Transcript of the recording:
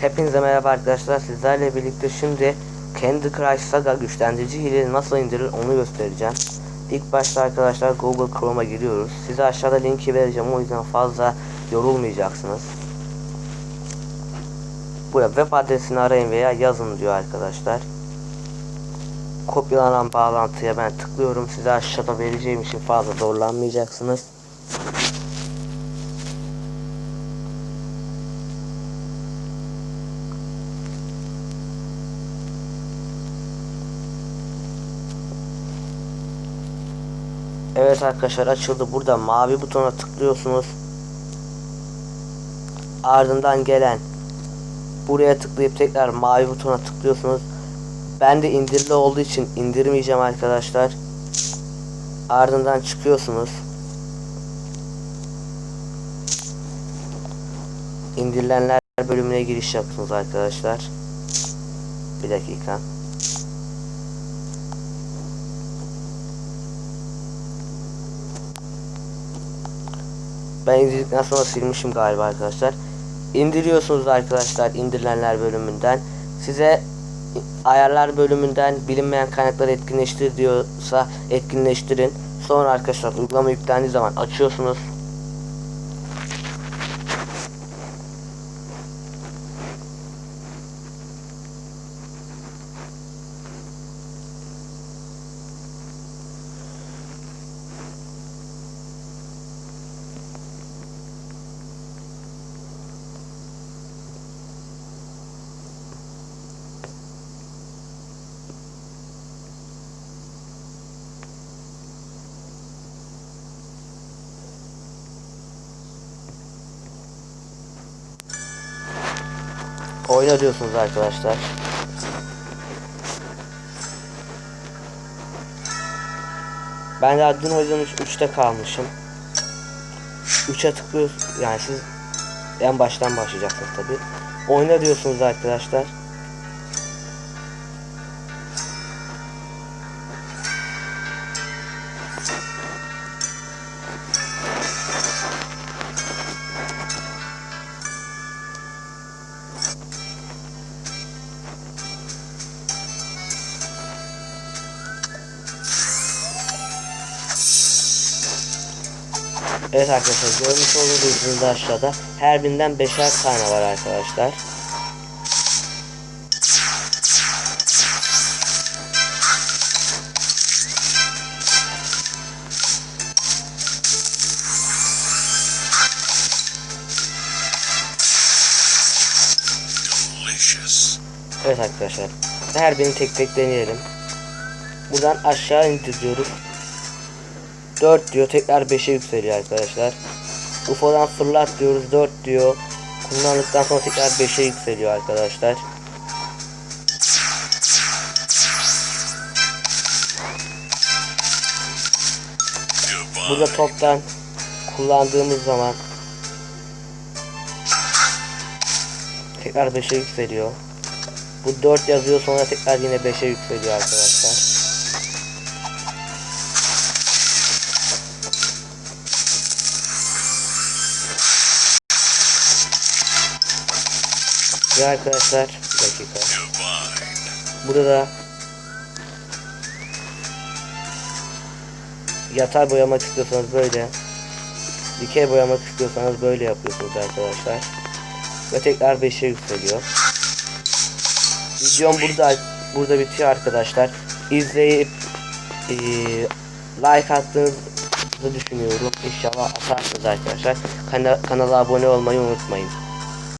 Hepinize merhaba arkadaşlar. Sizlerle birlikte şimdi Candy Crush Saga güçlendirici hileyi nasıl indirilir onu göstereceğim. İlk başta arkadaşlar Google Chrome'a giriyoruz. Size aşağıda linki vereceğim o yüzden fazla yorulmayacaksınız. Buraya web adresini arayın veya yazın diyor arkadaşlar. Kopyalanan bağlantıya ben tıklıyorum. Size aşağıda vereceğim için fazla zorlanmayacaksınız. Evet arkadaşlar açıldı. Burada mavi butona tıklıyorsunuz. Ardından gelen buraya tıklayıp tekrar mavi butona tıklıyorsunuz. Ben de indirili olduğu için indirmeyeceğim arkadaşlar. Ardından çıkıyorsunuz. İndirilenler bölümüne giriş yaptınız arkadaşlar. Bir dakika. Ben indirdikten sonra silmişim galiba arkadaşlar. İndiriyorsunuz arkadaşlar indirilenler bölümünden. Size ayarlar bölümünden bilinmeyen kaynakları etkinleştir diyorsa etkinleştirin. Sonra arkadaşlar uygulama yüklendiği zaman açıyorsunuz. Oyna diyorsunuz arkadaşlar. Ben daha dün oyunun 3'te kalmışım. 3'e tıklıyoruz. Yani siz en baştan başlayacaksınız tabi. Oyna diyorsunuz arkadaşlar. Evet arkadaşlar görmüş olduğunuz üzere aşağıda her birinden beşer tane var arkadaşlar. Evet arkadaşlar her birini tek tek deneyelim. Buradan aşağı indir diyoruz. 4 diyor tekrar 5'e yükseliyor arkadaşlar. UFO'dan fırlat diyoruz 4 diyor. Kullandıktan sonra tekrar 5'e yükseliyor arkadaşlar. Burada toptan kullandığımız zaman tekrar 5'e yükseliyor. Bu 4 yazıyor sonra tekrar yine 5'e yükseliyor arkadaşlar. Ve arkadaşlar bir dakika. Burada da yatay boyamak istiyorsanız böyle dikey boyamak istiyorsanız böyle yapıyorsunuz arkadaşlar. Ve tekrar 5'e yükseliyor. Videom burada burada bitiyor arkadaşlar. İzleyip eee, like attığınızı düşünüyorum. İnşallah atarsınız arkadaşlar. Kana- kanala abone olmayı unutmayın